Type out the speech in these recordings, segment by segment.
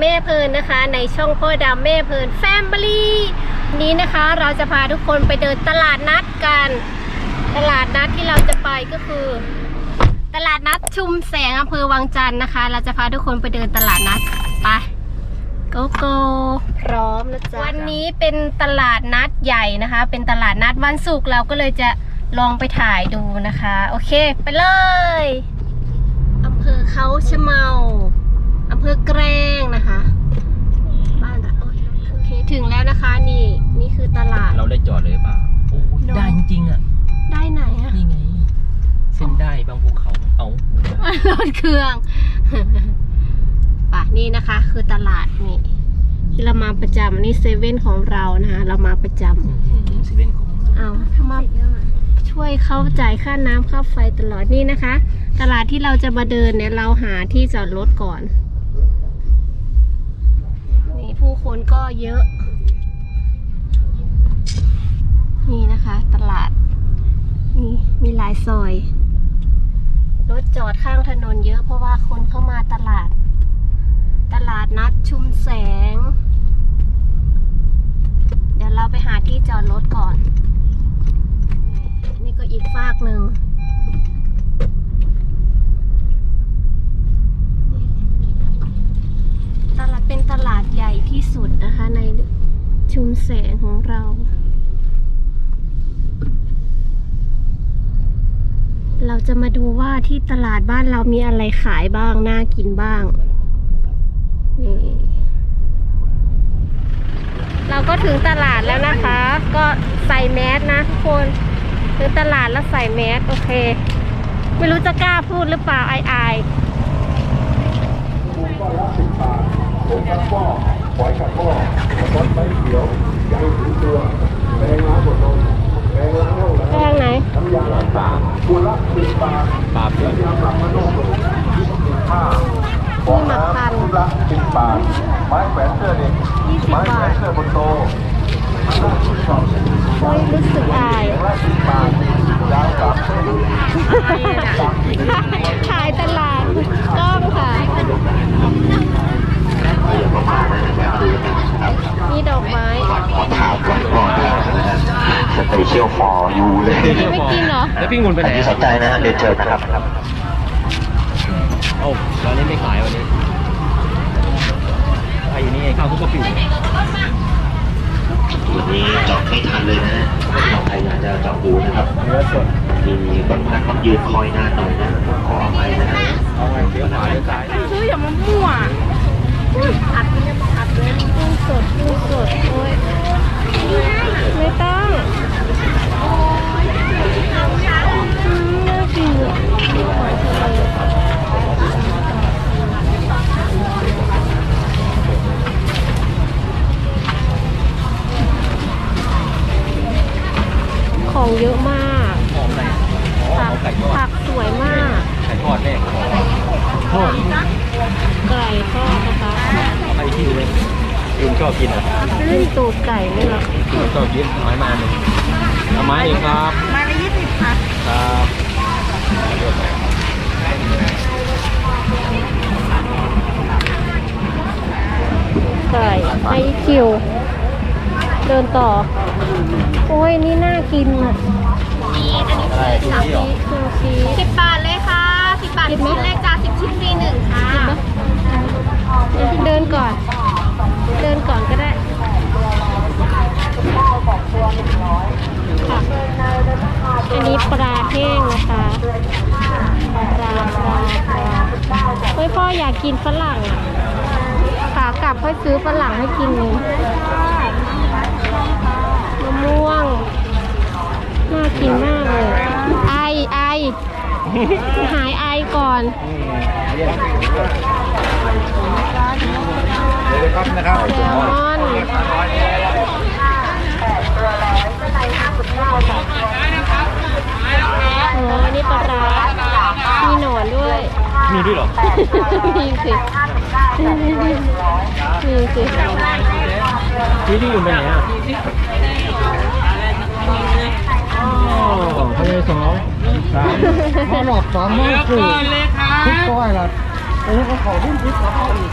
แม่เพลินนะคะ ในช่องพ่อดำแม่เพลินแฟมิลี่นี้นะคะเราจะพาทุกคนไปเดินตลาดนัดกัน ตลาดนัดที่เราจะไปก็คือ ตลาดนัดชุมแสงอำเภอวังจันทร์นะคะ เราจะพาทุกคนไปเดินตลาดนัดไปโกโก้พร้อมนะจ๊ะวันนี้เป็นตลาดนัดใหญ่นะคะ เป็นตลาดนัดวันศุกร์เราก็เลยจะลองไปถ่ายดูนะคะ โอเค ไปเลยอำเภอเขาชะเมา อำเภอแกรงนะคะ บ้านโอ้ยโอเคถึงแล้วนะคะนี่นี่คือตลาด เราได้จอดเลยหรือเปล่าโอ้ยโน่ได้จริงๆอะ ได้ไหนอะนี่ไง เส้นได้บางภูเขาเอารถเครื่องป่ะนี่นะคะ คือตลาดนี่ที่เรามาประจำนี่เซเว่นของเรานะคะเรามาประจำอื้อหือเซเว่นของเอามาช่วยเขาจ่ายค่าน้ำค่าไฟตลอดนี่นะคะ ตลาดที่เราจะมาเดินเนี่ยเราหาที่จอดรถก่อนนี่ผู้ คนก็เยอะ นี่นะคะ ตลาด นี่มีหลายซอย รถจอดข้างถนนเยอะเพราะว่าคนเข้ามาตลาด ตลาดนัดชุมแสง เดี๋ยวเราไปหาที่จอดรถก่อน นี่ก็อีกฟากหนึ่ง ตลาดเป็นตลาดใหญ่ที่สุดนะคะ ในชุมแสงของเรา เรา จะมาดูว่าที่ตลาดบ้านเรามีอะไรขายบ้าง น่ากินบ้าง นี่ เราก็ถึงตลาดแล้วนะคะ ก็ใส่แมสนะทุกคนถึงตลาดแล้วใส่แมสโอเค ไม่รู้จะกล้าพูดหรือเปล่าอายอายผมกับพ่อปล่อยกับพ่อสะท้อนใบเขียวยังถือตัวแรงล้างบนลมแรงล้างห้อง ๆไปทางไหน น้ำยาล้างตาตัวละสิบบาท ปราบเพื่อน ยาปรับมันโลกยี่สิบห้าฟองน้ำชุดละสิบบาท ไม้แขวนเสื้อเด็ก ยี่สิบ ไม้แข บา วน ท เสื้อบนโตมันละชุดสอง โอ้ยรู้สึกอาย แรงละสิบบาทยาวกลับ ขายตลาดกล้องค่ะ นี่ดอกไม้ ขอถามก่อนก่อนนะฮะ สเปเชียลฟอร์ยูเลยไม่กินเหรอ แล้วพี่งุนไปไหนที่สนใจนะฮะเรียนเชิญนะครับโอ้ร้านนี้ไม่ขายวันนี้ขายอยู่นี่เองข้าวคุกกะปิวันนี้จองไม่ทันเลยนะฮะใครอยากจะจองบูธนะครับเนื้อสดมีบางท่านต้องยืนคอยหน้าหน่อยนะขออภัยนะฮะเอาไงเดี๋ยวขายเดี๋ยวขายซื้ออย่ามามั่วอัดเนี่ยอัดเลยกุ้งสดกุ้งสดโอ้ยไม่ต้อง ของเยอะมากหอมอะไรอ๋อผักไก่ทอดผักสวยมาก ไก่ทอดแม่ทอดไก่ทอดนะคะไอ้ที่เลยลุงชอบกินอะเล่นตูดไก่นี่เหรอลุงชอบกินไม้มาหนึ่งเอาไม้เองครับไม้ละยี่สิบค่ะครับ ไก่ไอคิว เดินต่อ โอ้ย นี่น่ากินอะอะไรดูนี่หรอซูชิสิบบาทเลยค่ะสิบบาทกินไหมชิ้นแรกจ้าสิบชิ้นฟรีหนึ่งค่ะ เดินก่อน เดินก่อนก็ได้ค่ะอันนี้ปลาแห้งนะคะปลาปลาปลาเฮ้ยพ่ออยา กกินฝรั่งอะขากลับค่อยซื้อฝรั่งให้กินเลยมะม่วง น่ากินมากเลย ไอไอ หายไอก่อนเรียกเดี๋ยวครับนะครับแซลมอนโอ้อันนี้ปลาร้ามีหนอนด้วย มีด้วยเหรอ มีสิมีสิพี่ที่อยู่ไปไหนอะอ๋อพยายสองสามมาหลอกสามมาสี่ทุกก้อยละโอ้ก็ขอดิ้นพิษขออีก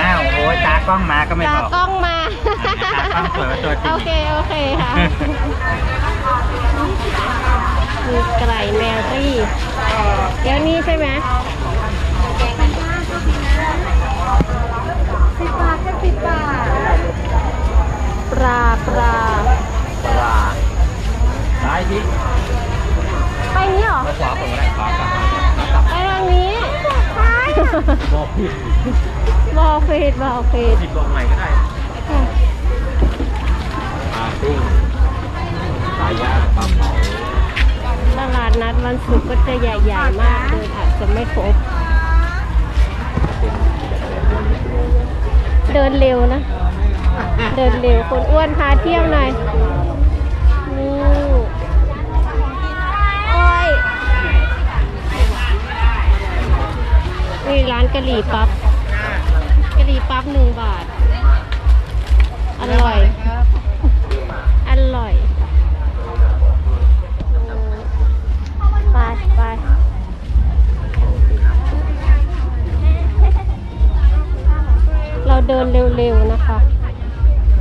อ้าวโอ้ยตากล้องมาก็ไม่ตาบอกกล้องมา ตากล้องสวยกว่าตัวจริงโอเค โอเคค่ะมีไก่แมรี่เดี๋ยวนี้ใช่ไหมสิบบาทแค่สิบบาทปลาปลาปลาซ้ายที่ไปนี้เหรอขวาผมก็ได้ขวากลับมา บอกผิดบอกเฟดบอกเฟดผิดบอกใหม่ก็ได้ปลากุ้งปลาย่างปลาเผาตลาดนัดวันศุกร์ก็จะใหญ่ๆมากเลยอาจจะไม่ครบเดินเร็วนะ เดินเร็วคนอ้วนพาเที่ยวหน่อย นี่ร้านกะหรี่ปั๊บกะหรี่ปั๊บหนึ่งบาท อร่อย อร่อยอืมไปไปเราเดินเร็วๆนะคะ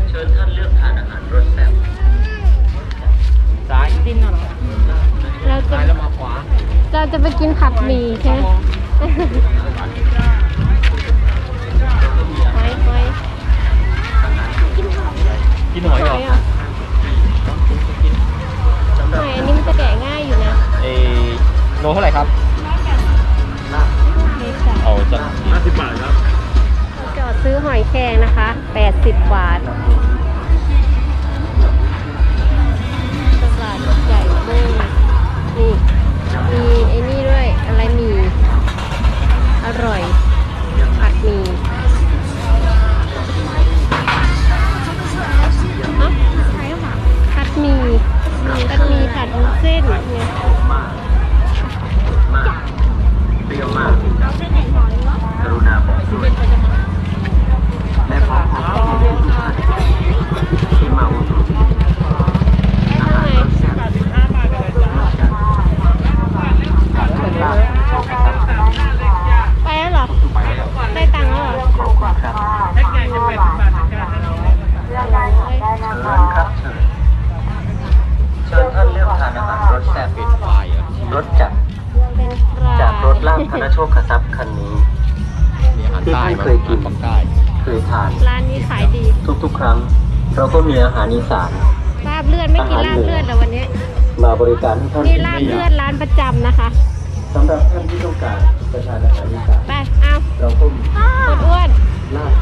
เชิญท่านเลือกทานอาหารรสแซ่บซ้ายดิ้นเหรอเราจะซ้ายแล้วมาขวาเราจะไปกินผัดหมี่ใช่ไหม ซื้อหอยแครงนะคะ 80 บาทตลาดใหญ่มากนี่มีไอ้นี่ด้วย อะไรมี อร่อยผัดมีฮะผัดมีผัดมีผัดเส้นเนี่ย ที่มาอุดหนุนอาหารรสแซ่บลาบโชคทรัพย์ไปแล้วเหรอ ไปแล้วได้ตังค์แล้วเหรอขอบคุณครับเชิญครับเชิญเชิญท่านเลือกทานอาหารรสแซ่บเป็นไฟรสจัดเป็นปลาจากรถลาบธนโชคทรัพย์คันนี้ที่ท่านเคยกินเคยทาน ร้านนี้ขายดี ทุกๆ ครั้ง เราก็มีอาหารอีสาน ลาบเลือดไม่กินลาบเลือดแล้ววันนี้ มาบริการให้ท่านนี่ลาบเลือดร้านประจำนะคะสำหรับท่านที่ต้องการประทานอาหารอีสานไปเอาเราก็มีคนอ้วนลาบ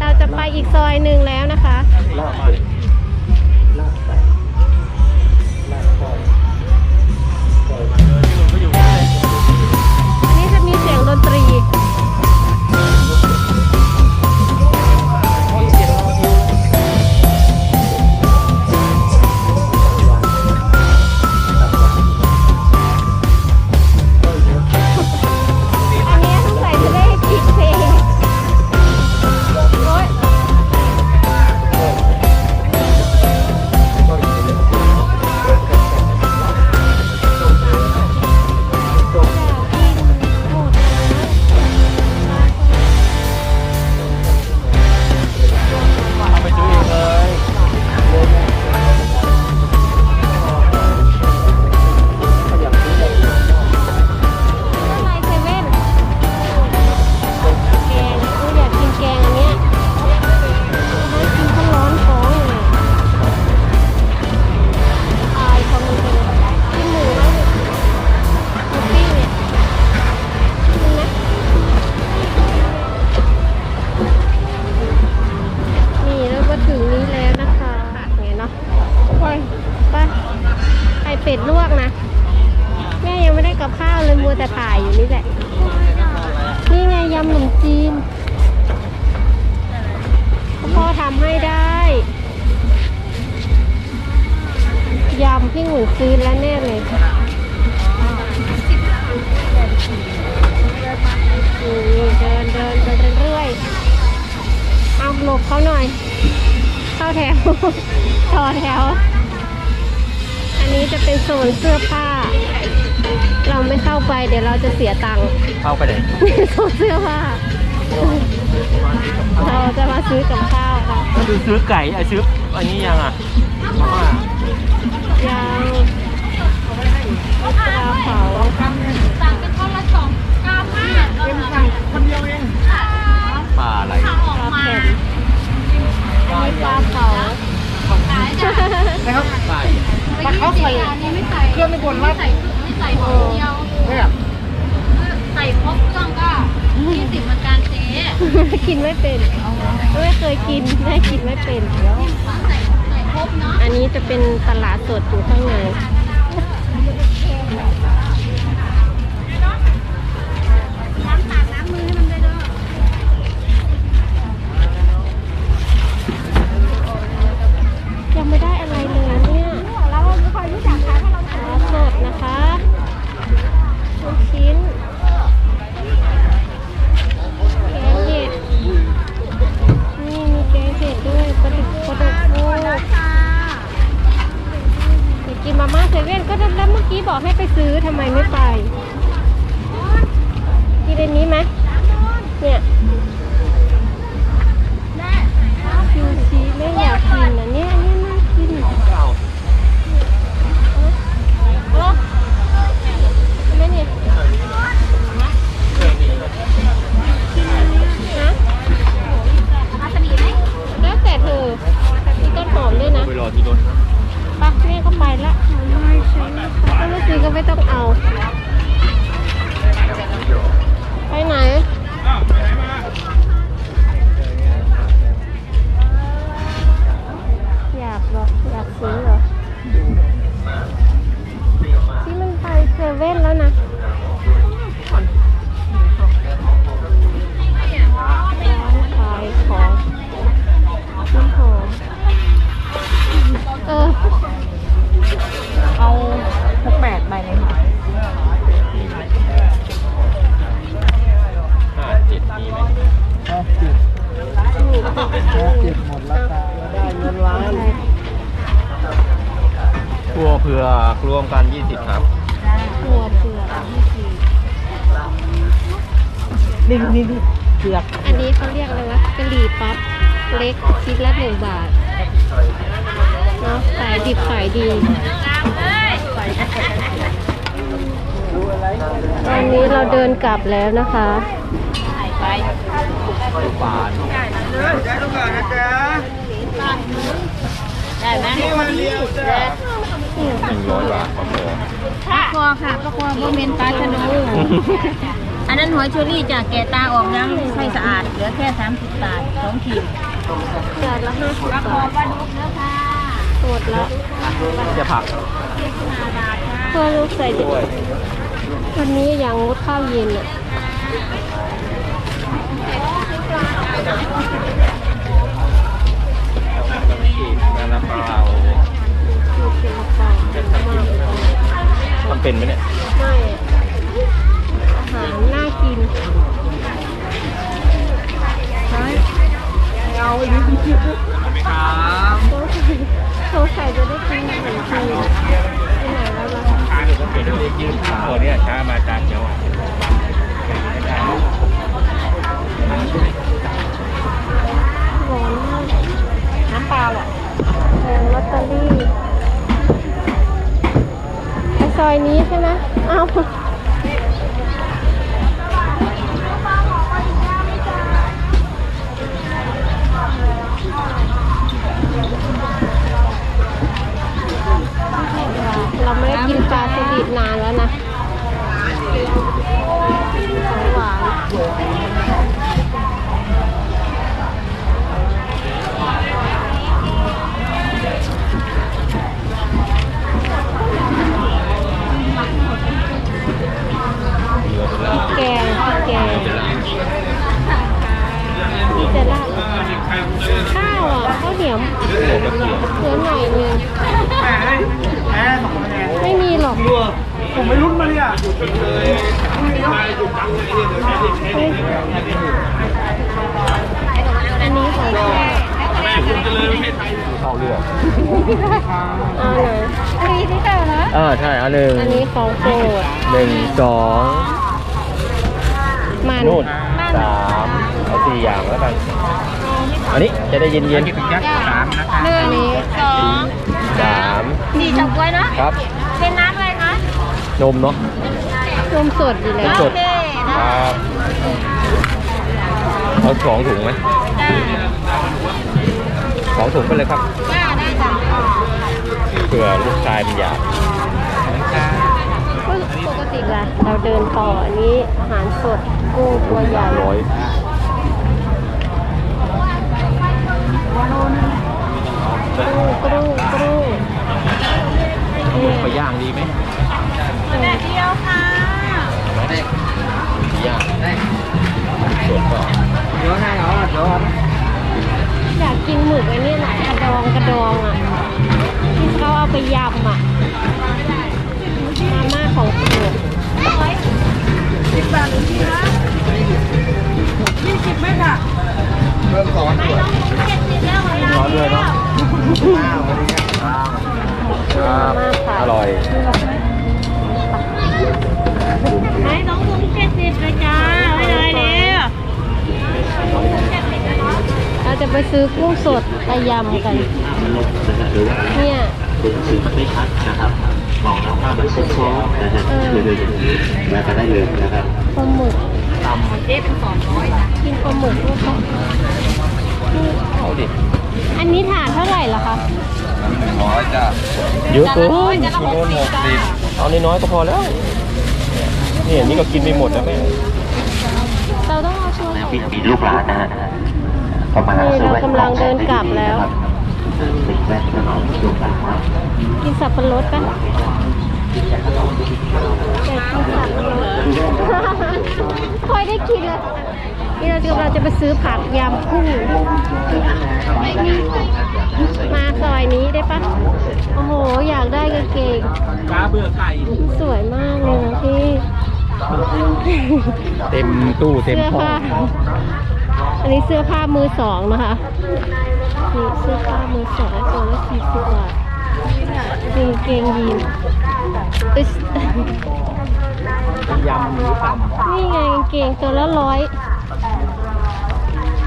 เราจะไปอีกซอยหนึ่งแล้วนะคะ ลาบเป็ด พี่หมุนซื้อแล้วแน่เลยนี่เดินเดินเดินเรื่อยๆเอาหลบเขาหน่อย เข้าแถว ต่อแถว อันนี้จะเป็นโซนเสื้อผ้า เราไม่เข้าไปเดี๋ยวเราจะเสียตังค์ เข้าไปไหนโซเสื้อผ้า เราจะมาซื้อกับข้าวค่ะก็คือซื้อไก่ไอ้ซื้ออันนี้ยังอะ มาม่ายังปลาเผาสั่งเป็นคนละสองกรัมห้าเป็นสั่งคนเดียวเองปลาอะไรปลาแผ่นมีปลาเผานะครับไก่ปลาเขาใส่เครื่องไม่บนไม่ใส่ไม่ใส่หอมเดียวเนี่ยใส่ครบเครื่องก็ยี่สิบเหมือนกันเจ๊กินไม่เป็น ไม่เคยกินแม่กินไม่เป็นใส่ใส่ครบเนาะ อันนี้จะเป็นตลาดสดอยู่ข้างใน หมดราคาได้เงินล้านทั่วเผือกรวมกัน20ครับหัวเผือกนี่นี่นี่เผือกอันนี้เขาเรียกอะไรวะกะหรี่ปั๊บเล็กชิ้นละหนึ่งบาทเนาะขายดิบขายดีตอนนี้เราเดินกลับแล้วนะคะปลา ได้ไหมหนึ่งร้อยบาทปลาหมอปลาคอค่ะปลาคอโมเมนปลาชะนูอันนั้นหอยเชอรี่จากแกตาออกยังใส่สะอาด เหลือแค่สามสิบบาทสองขีดจานละห้าสิบบาทปลาดุกเนื้อค่ะหมดแล้วจะผักเพื่อลูกใส่ดิวันนี้อยังงดข้าวเย็นอะ น้ำเปล่าคือเป็นกระเป๋ามันเป็นไหมเนี่ย ไม่อาหารน่ากินครับสงสัยจะได้กินขนมจีนที่ไหนแล้วล่ะเป็นเล็กยืดตัวเนี้ยช้ามาจานเดียวอะ น้ำปลาอะแพงลอตเตอรี่ไอซอยนี้ใช่ไหมอ้าวเราไม่ได้กินปลาสลิดนานแล้วนะของหวาน เข้าเรื่องเอาไหนอันนี้ที่เก่านะเออใช่อันหนึ่งอันนี้ของโปรดหนึ่งสองมันนู่นสามเอาสี่อย่างแล้วกันอันนี้จะได้เย็นเย็นหนึ่งสองๆสามสี่จับไว้เนาะครับเป็นน้ำอะไรคะนมเนาะนมสดอยู่แล้วสดโอเคคนะรับเอาสองถุงไหมจ้าส องถุงไปเลยครับจ้าได้จ้ะเผื่อลูกชายมันอยากปกติล่ะเราเดินต่ออันนี้อาหารสดกุ้งตัวใหญ่ร้อยกรูกรูกรูไปย่างดีไหมแดดเดียวค่ะย่างสดก็อยากกินหมึกอันนี้แหละกระดองกระดองอะที่เขาเอาไปยำอะมาม่าของโปรดเริ่มสอนด้วยร้อนเลยเนาะครับอร่อยไหนน้องลุงเจ็ดสิบเลยจ้าไม่เลยเดียวเราจะไปซื้อกุ้งสดไปยำกันหรือว่าเนี่ย คุณสื่อมันไม่ชัดนะครับมองแล้วภาพมันโค้งๆนะฮะแล้วก็ได้เลยนะครับปลาหมึกตำเจ๊เป็นสองร้อยนะกินปลาหมึกด้วยปะเอาดิอันนี้ถาดเท่าไหร่ล่ะคะร้อยจ้าเยอะเกินจะละหกสิบจ้าเอาน้อยๆก็พอแล้วนี่อันนี้ก็กินไม่หมดนะแม่ เราต้องเอาช่วยมีมีลูกหลานนะฮะประมาณ นี่เรากำลังเดินกลับแล้วติดแว่นก็นอนลูกหลานครับกินสับปะรดปะอยากกินสับปะรดค่อยได้กินเลยนี่เราจะเราจะไปซื้อผักยำกุ้งมาซอยนี้ได้ปะโอ้โห อยากได้กางเกงกาเบื่อไก่สวยมากเลยนะพี่ เต็มตู้เต็มเสื้อห้อผ้าง อันนี้เสื้อผ้ามือสองนะคะนี่เสื้อผ้ามือสองตัวละสี่สิบบาทกางเกงยีนอึ๊สยำหรือตนี่ไงกางเกงตัวละร้อยำ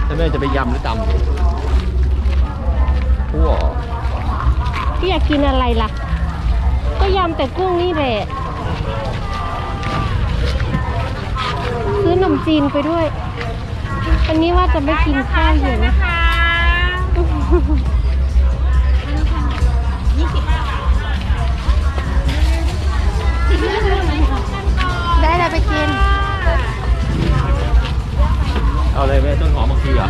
จะแม่จะไปยำหรือตำคั่วพี่อยากกินอะไรล่ะ ก็ยำแต่กุ้งนี่แหละ ซื้อขนมจีนไปด้วย อันนี้ว่าจะไม่กินข้าวเย็นนะคะได้อะไรไปกิน เอาเลยแม่ต้นหอมมะเขือ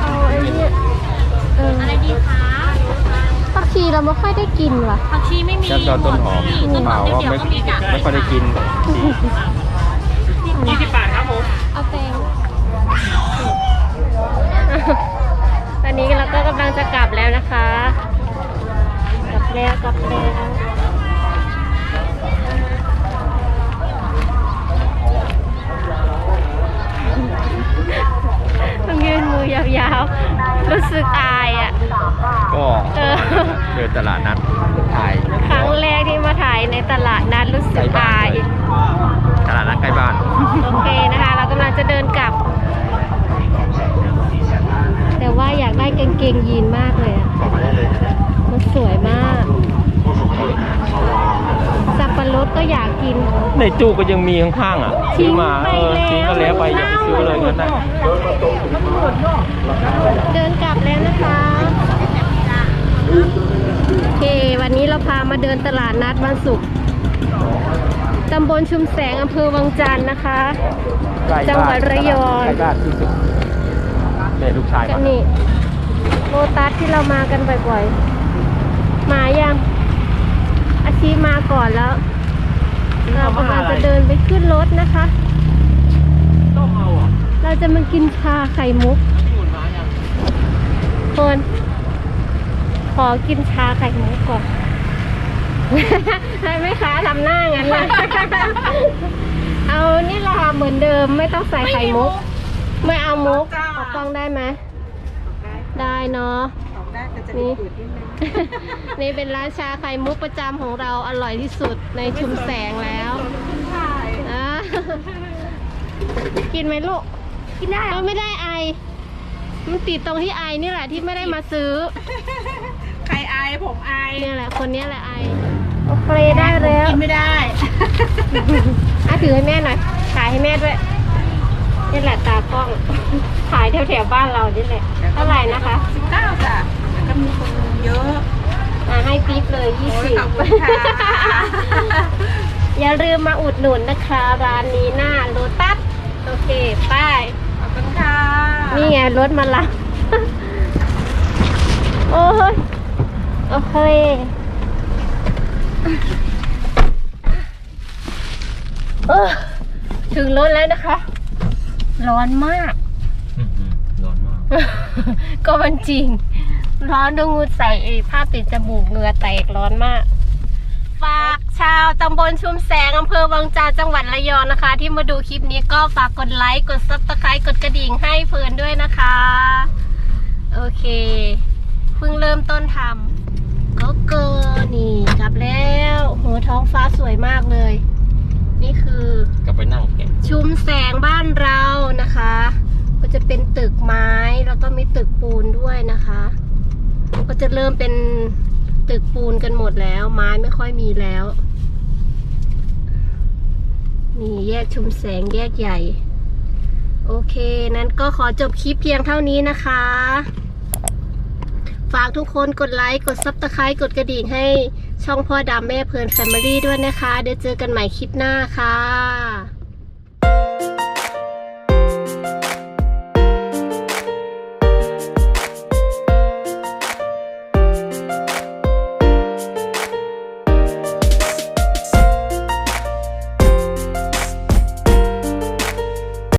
เอาไอ้เนี่ยเอออะไรดีคะผักชีเราไม่ค่อยได้กินว่ะผักชีไม่มีแค่ตอนต้นหอมต้นหเปอล่ามว่าเดี๋ยวไม่ๆก็มีจ้ะไม่ค่อยได้กินดียี่สิบบ ตอนนี้เราก็กำลังจะกลับแล้วนะคะ กลับแล้วกลับแล้วต้องยืนมือยาวๆ รู้สึกอายอะ ก็เออเดินตลาดนัดถ่ายครั้งแรกที่มาถ่ายในตลาดนัดรู้สึกอาย ตลาดนัดใกล้บ้าน โอเคนะคะ เรากำลังจะเดินกลับ แต่ว่าอยากได้กางเกงยีนมากเลยอะมันสวยมาก สับปะรดก็อยากกิน ในตู้ก็ยังมีข้างๆอะทิ้ซื้องมาเออไปแล้วทิ้งก็แล้วไปอย่าไปซื้อเลยงั้นนะเดินกลับแล้วนะคะโอเค วันนี้เราพามาเดินตลาดนัดวันศุกร์ตำบลชุมแสงอำเภอวังจันทร์นะคะใกล้บ้านจังหวัดระยอง ใกล้บ้านที่สุดแม่ลูกชายกัมานนี่โลตัสที่เรามากันบ่อยๆ มายัง อาชีมาก่อนแล้ว เรากำลังจะเดินไปขึ้นรถนะคะต้มเอาเหรอเราจะมากินชาไข่มุกพี่อุ่นมายังคนขอกินชาไข่มุกก่อนให้แม่ค้าทำหน้างั้นเลยเอานี่แหละค่ะเหมือนเดิมไม่ต้องใส่ไข่มุก ไม่เอามุกออ กกล้องได้ไหมได้เนาะออกได้แต่จะนี่ดืดนิดนึงนี่เป็นร้านชาไข่มุกประจำของเราอร่อยที่สุดในชุมแสงแล้วอะกินไหมลูก กินได้เออไม่ได้ไอ มันติดตรงที่ไอนี่แหละที่ไม่ได้มาซื้อ ใครอายผมอายเนี่ยแหละคนเนี้ยแหละไอ โอเคได้แล้วกินไม่ได้ อะถือให้แม่หน่อยถ่ายให้แม่ด้วย นี่แหละตากล้องถ่ายแถวแถวๆบ้านเรานี่แหละเท่าไหร่นะคะสิบเก้าจ้ะแล้วก็มีคนเยอะ อะให้ปิ๊บเลยยี่โอ้ยสิบขอบคุณค่ะ อย่าลืมมาอุดหนุนนะคะ ร้านนี้หน้าโลตัสโอเคไป้าย ขอบคุณค่ะนี่ไงรถมารับโอ้ย โอเค เออถึงรถแล้วนะคะ ร้อนมาก อืมอืมร้อนมาก ก็มันจริง ร้อนดูงูใส่ไอ้ผ้าปิดจมูกเหงื่อแตกร้อนมาก ฝากชาวตำบลชุมแสงอำเภอวังจานจังหวัดระยองนะคะ ที่มาดูคลิปนี้ก็ฝากกดไลค์ กดซับสไครต์กดกระดิ่งให้เพลินด้วยนะคะ โอเค เพิ่งเริ่มต้นทำก็เกินนี่กลับแล้วโหท้องฟ้าสวยมากเลย นี่คือกลับไปนั่งแกะชุมแสงบ้านเรานะคะ ก็จะเป็นตึกไม้แล้วก็มีตึกปูนด้วยนะคะ ก็จะเริ่มเป็นตึกปูนกันหมดแล้ว ไม้ไม่ค่อยมีแล้วนี่แยกชุมแสงแยกใหญ่ โอเค นั้นก็ขอจบคลิปเพียงเท่านี้นะคะ ฝากทุกคนกดไลค์ กดซับสไครต์กดกระดิ่งให้ ช่องพ่อดำแม่เพลินแฟมิลี่ด้วยนะคะ เดี๋ยวเจอกันใหม่คลิปหน้าค่ะ